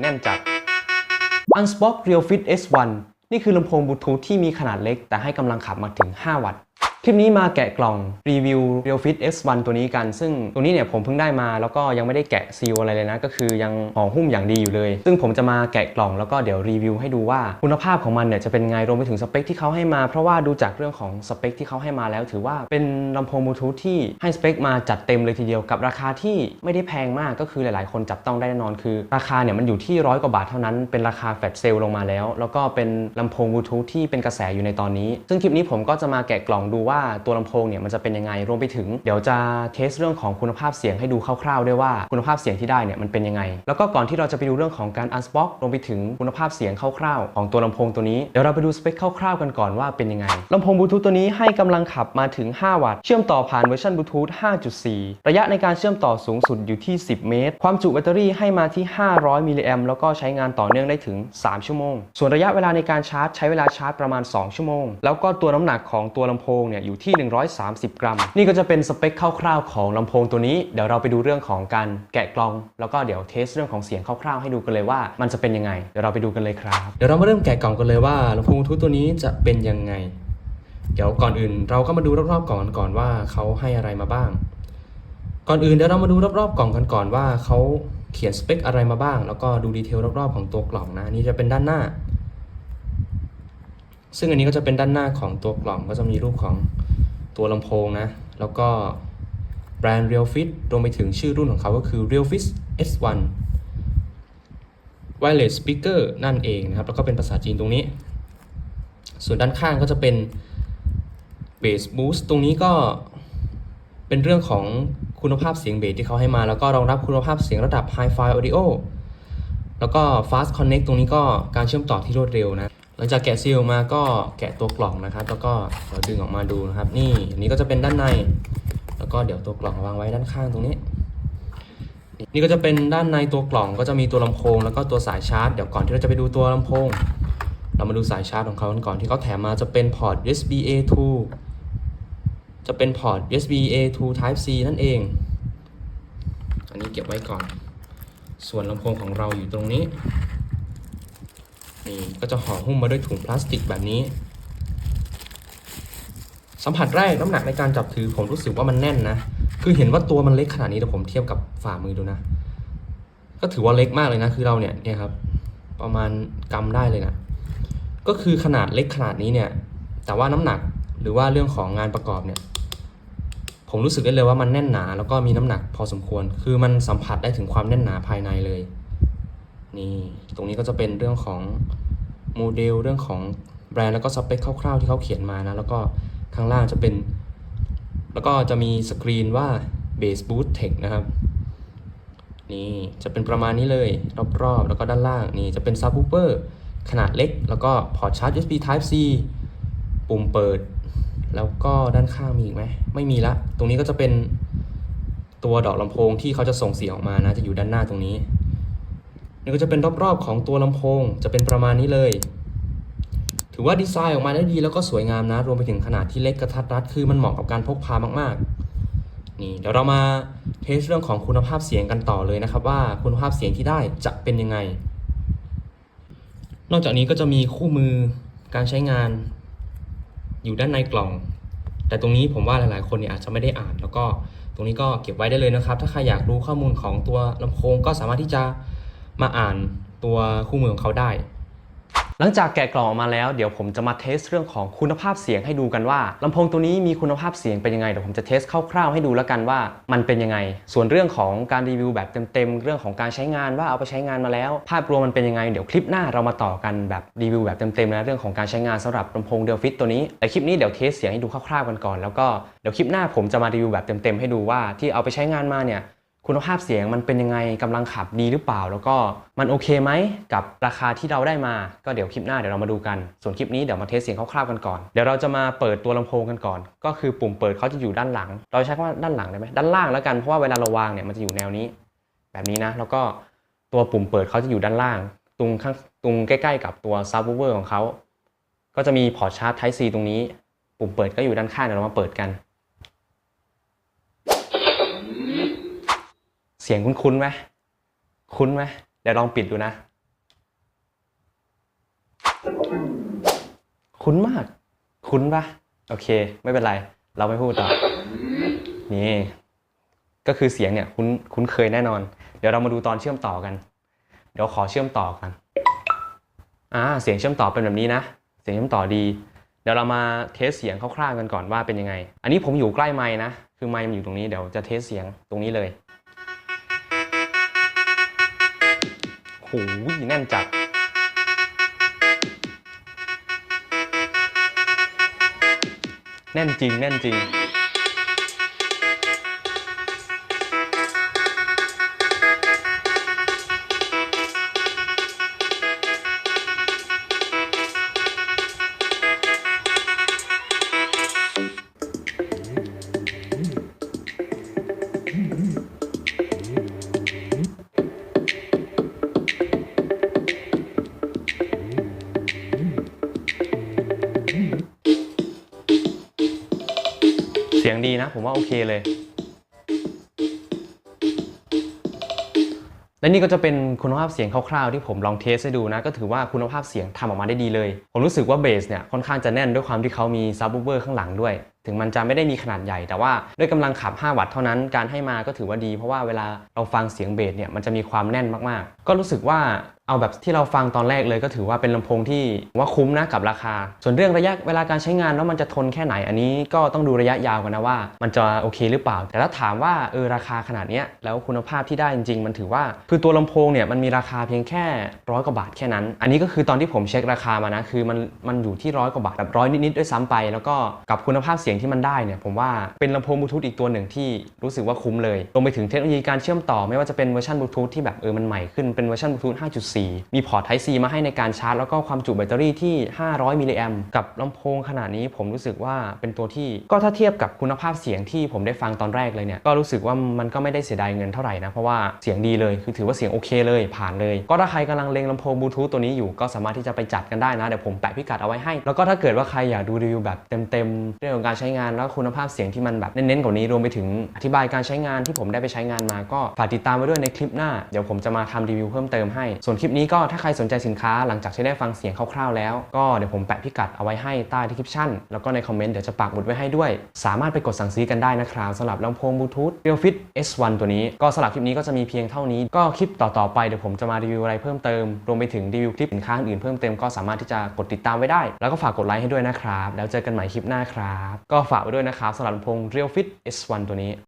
แน่นจัด Unspock Real Fit S1 นี่คือลำโพงบลูทูธที่มีขนาดเล็ก แต่ให้กำลังขับมาถึง 5 วัตต์ คลิปนี้มาแกะกล่องรีวิว Real Fit S1 ตัวนี้กัน ซึ่งตัวนี้เนี่ยผมเพิ่งได้มาแล้วก็ยังไม่ได้แกะซีลอะไรเลยนะ ก็คือยังห่อหุ้มอย่างดีอยู่เลย ซึ่งผมจะมาแกะกล่องแล้วก็เดี๋ยวรีวิวให้ดูว่าคุณภาพของมันเนี่ยจะเป็นไงรวมไปถึงสเปคที่เขาให้มา เพราะว่าดูจากเรื่องของสเปคที่เขาให้มาแล้ว ถือว่าเป็นลำโพงบลูทูธที่ให้สเปคมาจัดเต็มเลยทีเดียวกับราคาที่ไม่ได้แพงมากก็คือหลาย ๆ คนจับต้องได้แน่นอนคือ ราคาเนี่ยมันอยู่ที่ร้อยกว่าบาทเท่านั้นเป็นราคาแฟลชเซลลงมาแล้ว แล้วก็เป็นลำโพงบลูทูธที่เป็นกระแสอยู่ในตอนนี้ ซึ่งคลิปนี้ผมก็จะมาแกะกล่องดูว่าาตัวลำโพงเนี่ยมันจะเป็นยังไงรวมไปถึง เดี๋ยวจะเทสเรื่องของคุณภาพเสียงให้ดูคร่าวๆด้วยว่าคุณภาพเสียงที่ได้เนี่ยมันเป็นยังไง แล้วก็ก่อนที่เราจะไปดูเรื่องของการอันสป็อกรวมไปถึงคุณภาพเสียงคร่าวๆของตัวลำโพงตัวนี้เดี๋ยวเราไปดูสเปคคร่าวๆกันก่อนว่าเป็นยังไงลำโพงบลูทูธตัวนี้ให้กำลังขับมาถึง 5 วัตต์เชื่อมต่อผ่านเวอร์ชันบลูทูธ5.4 ระยะในการเชื่อมต่อสูงสุดอยู่ที่ 10 เมตร ความจุแบตเตอรี่ให้มาที่ 500มิลลิแอมแล้วก็ใช้งานต่อเนื่องได้ถึง 3 ชั่วโมง ส่วนระยะเวลาในการชาร์จใช้เวลาชาร์จประมาณ 2 ชั่วโมง แล้วก็ตัวน้ำหนักของตัวลำโพงเนี่ยอยู่ที่ 130 กรัม นี่ก็จะเป็นสเปคคร่าวๆของลำโพงตัวนี้ เดี๋ยวเราไปดูเรื่องของการแกะกล่อง แล้วก็เดี๋ยวเทสเรื่องของเสียงคร่าวๆให้ดูกันเลยว่ามันจะเป็นยังไง เดี๋ยวเราไปดูกันเลยครับ เดี๋ยวเรามาเริ่มแกะกล่องกันเลยว่าลำโพงทูตัวนี้จะเป็นยังไง เดี๋ยวก่อนอื่นเราก็มาดูรอบๆกล่องกันก่อนว่าเขาให้อะไรมาบ้าง ก่อนอื่นเดี๋ยวเรามาดูรอบๆกล่องกันก่อนว่าเขาเขียนสเปคอะไรมาบ้าง แล้วก็ดูดีเทลรอบๆของตัวกล่องนะนี่จะเป็นด้านหน้า ซึ่งอันนี้ก็จะเป็นด้านหน้าของตัวกล่องก็จะมีรูปของตัวลำโพงนะ แล้วก็แบรนด์ Realfit รวมไปถึงชื่อรุ่นของเขาก็คือ Realfit S1 Wireless Speaker นั่นเองนะครับ แล้วก็เป็นภาษาจีนตรงนี้ ส่วนด้านข้างก็จะเป็น Bass Boost ตรงนี้ก็เป็นเรื่องของคุณภาพเสียงเบสที่เขาให้มา แล้วก็รองรับคุณภาพเสียงระดับ Hi-Fi Audio แล้วก็ Fast Connect ตรงนี้ก็การเชื่อมต่อที่รวดเร็วนะ หลังจากแกะซีลมาก็แกะตัวกล่องนะครับ แล้วก็เราดึงออกมาดูนะครับ นี่อันนี้ก็จะเป็นด้านใน แล้วก็เดี๋ยวตัวกล่องวางไว้ด้านข้างตรงนี้ นี่ก็จะเป็นด้านในตัวกล่องก็จะมีตัวลำโพง แล้วก็ตัวสายชาร์จ เดี๋ยวก่อนที่เราจะไปดูตัวลำโพง เรามาดูสายชาร์จของเขากันก่อนที่เขาแถมมาจะเป็นพอร์ต USB A2 จะเป็นพอร์ต USB A2 Type C นั่นเอง อันนี้เก็บไว้ก่อน ส่วนลำโพงของเราอยู่ตรงนี้ นี่ก็จะห่อหุ้มมาด้วยถุงพลาสติกแบบนี้ สัมผัสแรกน้ำหนักในการจับถือผมรู้สึกว่ามันแน่นนะ คือเห็นว่าตัวมันเล็กขนาดนี้แต่ผมเทียบกับฝ่ามือดูนะ ก็ถือว่าเล็กมากเลยนะ คือเราเนี่ยเนี่ยครับ ประมาณกำได้เลยนะ ก็คือขนาดเล็กขนาดนี้เนี่ย แต่ว่าน้ำหนักหรือว่าเรื่องของงานประกอบเนี่ยผมรู้สึกได้เลยว่ามันแน่นหนาแล้วก็มีน้ำหนักพอสมควร คือมันสัมผัสได้ถึงความแน่นหนาภายในเลย นี่ตรงนี้ก็จะเป็นเรื่องของโมเดลเรื่องของแบรนด์แล้วก็สเปคคร่าวๆที่เขาเขียนมานะแล้วก็ข้างล่างจะเป็น แล้วก็จะมีสกรีนว่า Base Boost Tech นะครับนี่จะเป็นประมาณนี้เลย รอบๆ แล้วก็ด้านล่างนี่จะเป็น Subwoofer ขนาดเล็ก แล้วก็พอร์ตชาร์จ USB Type C ปุ่มเปิด แล้วก็ด้านข้างมีอีกไหมไม่มีละ ตรงนี้ก็จะเป็นตัวดอกลำโพงที่เขาจะส่งเสียงออกมานะ จะอยู่ด้านหน้าตรงนี้ นี่ก็จะเป็นรอบๆของตัวลำโพงจะเป็นประมาณนี้เลย ถือว่าดีไซน์ออกมาได้ดีแล้วก็สวยงามนะ รวมไปถึงขนาดที่เล็กกระทัดรัดคือมันเหมาะกับการพกพามากๆ นี่เดี๋ยวเรามาเทสเรื่องของคุณภาพเสียงกันต่อเลยนะครับ ว่าคุณภาพเสียงที่ได้จะเป็นยังไง นอกจากนี้ก็จะมีคู่มือการใช้งาน อยู่ด้านในกล่อง แต่ตรงนี้ผมว่าหลายๆ คนเนี่ยอาจจะไม่ได้อ่าน แล้วก็ตรงนี้ก็เก็บไว้ได้เลยนะครับ ถ้าใครอยากรู้ข้อมูลของตัวลำโพงก็สามารถที่จะ มาอ่านตัวคู่มือของเขาได้ หลังจากแกะกล่องออกมาแล้วเดี๋ยวผมจะมาเทสเรื่องของคุณภาพเสียงให้ดูกันว่าลำโพงตัวนี้มีคุณภาพเสียงเป็นยังไงเดี๋ยวผมจะเทสคร่าวๆให้ดูแล้วกันว่ามันเป็นยังไง ส่วนเรื่องของการรีวิวแบบเต็มๆเรื่องของการใช้งานว่าเอาไปใช้งานมาแล้ว ภาพรวมมันเป็นยังไงเดี๋ยวคลิปหน้าเรามาต่อกันแบบรีวิวแบบเต็มๆนะเรื่องของการใช้งานสำหรับลำโพงเดลฟิตตัวนี้แต่คลิปนี้เดี๋ยวเทสเสียงให้ดูคร่าวๆกันก่อนแล้วก็เดี๋ยวคลิปหน้าผมจะมารีวิวแบบเต็มๆให้ดูว่าที่เอาไปใช้งานมาเนี่ย คุณภาพเสียงมันเป็นยังไงกำลังขับดีหรือเปล่า แล้วก็มันโอเคไหมกับราคาที่เราได้มา ก็เดี๋ยวคลิปหน้าเดี๋ยวเรามาดูกัน ส่วนคลิปนี้เดี๋ยวมาเทสเสียงคร่าวๆกันก่อน เดี๋ยวเราจะมาเปิดตัวลำโพงกันก่อน ก็คือปุ่มเปิดเขาจะอยู่ด้านหลัง เราใช้คำว่าด้านหลังได้ไหมด้านล่างแล้วกัน เพราะว่าเวลาเราวางเนี่ยมันจะอยู่แนวนี้ แบบนี้นะ แล้วก็ตัวปุ่มเปิดเขาจะอยู่ด้านล่าง ตรงข้างตรงใกล้ ๆ กับตัวซับวูเวอร์ของเขา ก็จะมีพอร์ตชาร์จ Type C ตรงนี้ ปุ่มเปิดก็อยู่ด้านข้างเดี๋ยวเรามาเปิดกัน เสียงคุ้นๆไหมคุ้นไหมเดี๋ยวลองปิดดูนะ คุ้นมาก คุ้นปะโอเค ไม่เป็นไร เราไม่พูดต่อ นี่ ก็คือเสียงเนี่ยคุ้นคุ้นเคยแน่นอน เดี๋ยวเรามาดูตอนเชื่อมต่อกัน เดี๋ยวขอเชื่อมต่อกันอ่าเสียงเชื่อมต่อเป็นแบบนี้นะ เสียงเชื่อมต่อดี เดี๋ยวเรามาเทสเสียงคร่าวๆกันก่อนว่าเป็นยังไง อันนี้ผมอยู่ใกล้ไม้นะ คือไมค์มันอยู่ตรงนี้ เดี๋ยวจะเทสเสียงตรงนี้เลย หแน่นจัดแน่นจริง แน่นจริง ดีนะ ผมว่าโอเคเลย และนี่ก็จะเป็นคุณภาพเสียงคร่าวๆที่ผมลองเทสให้ดูนะ ก็ถือว่าคุณภาพเสียงทำออกมาได้ดีเลย ผมรู้สึกว่าเบสเนี่ยค่อนข้างจะแน่นด้วยความที่เขามีซับ w ูเ e อร์ข้างหลังด้วย ถึงมันจะไม่ได้มีขนาดใหญ่ แต่ว่าด้วยกำลังขับ 5 วัตต์เท่านั้นการให้มาก็ถือว่าดี เพราะว่าเวลาเราฟังเสียงเบสเนี่ยมันจะมีความแน่นมากๆ ก็รู้สึกว่า เอาแบบที่เราฟังตอนแรกเลยก็ถือว่าเป็นลำโพงที่ว่าคุ้มนะกับราคา ส่วนเรื่องระยะเวลาการใช้งานว่ามันจะทนแค่ไหนอันนี้ก็ต้องดูระยะยาวกันนะว่า มันจะโอเคหรือเปล่า แต่ถ้าถามว่าเออราคาขนาดนี้แล้วคุณภาพที่ได้จริง ๆ มันถือว่าคือตัวลำโพงเนี่ยมันมีราคาเพียงแค่ร้อยกว่าบาทแค่นั้น อันนี้ก็คือตอนที่ผมเช็คราคามานะคือมันมันอยู่ที่ร้อยกว่าบาทแบบร้อยนิดๆด้วยซ้ำไป แล้วก็กับคุณภาพเสียงที่มันได้เนี่ยผมว่าเป็นลำโพงบลูทูธอีกตัวหนึ่งที่รู้สึกว่าคุ้มเลยรวมไปถึงเทคโนโลยีการเชื่อมต่อไม่ว่าจะเป็นเวอร์ชันบลูทูธที่แบบเออมันใหม่ขึ้นเป็นเวอร์ชันบลูทูธ5.4มีพอร์ต Type C มาให้ในการชาร์จ แล้วก็ความจุแบตเตอรี่ที่ 500 มิลลิแอมกับลำโพงขนาดนี้ผมรู้สึกว่าเป็นตัวที่ก็ถ้าเทียบกับคุณภาพเสียงที่ผมได้ฟังตอนแรกเลยเนี่ยก็รู้สึกว่ามันก็ไม่ได้เสียดายเงินเท่าไหร่นะ เพราะว่าเสียงดีเลยคือถือว่าเสียงโอเคเลยผ่านเลย ก็ถ้าใครกำลังเล็งลำโพงบลูทูธตัวนี้อยู่ก็สามารถที่จะไปจัดกันได้นะเดี๋ยวผมแปะพิกัดเอาไว้ให้ แล้วก็ถ้าเกิดว่าใครอยากดูรีวิวแบบเต็มๆเรื่องของการใช้งานแล้วคุณภาพเสียงที่มันแบบเน้นๆกว่านี้รวมไปถึงอธิบายการใช้งานที่ผมได้ไปใช้งานมาก็ฝากติดตามไว้ด้วยในคลิปหน้าเดี๋ยวผมจะมาทำรีวิวเพิ่มเติมให้ส่วนคลิปนี้ก็ถ้าใครสนใจสินค้าหลังจากที่ได้ฟังเสียงคร่าวๆแล้ว ก็เดี๋ยวผมแปะพิกัดเอาไว้ให้ใต้ดีคริปชั่นแล้วก็ในคอมเมนต์เดี๋ยวจะปักหมุดไว้ให้ด้วย สามารถไปกดสั่งซื้อกันได้นะครับสำหรับลำโพงบลูทูธ Realfit S1 ตัวนี้ก็สำหรับคลิปนี้ก็จะมีเพียงเท่านี้ ก็คลิปต่อๆไปเดี๋ยวผมจะมารีวิวอะไรเพิ่มเติมรวมไปถึงรีวิวคลิปสินค้าอื่นเพิ่มเติมก็สามารถที่จะกดติดตามไว้ได้ แล้วก็ฝากกดไลค์ให้ด้วยนะครับแล้วเจอกันใหม่คลิปหน้าครับก็ฝากไว้ด้วยนะครับสำหรับลำโพง Realfit S1 ตัวนี้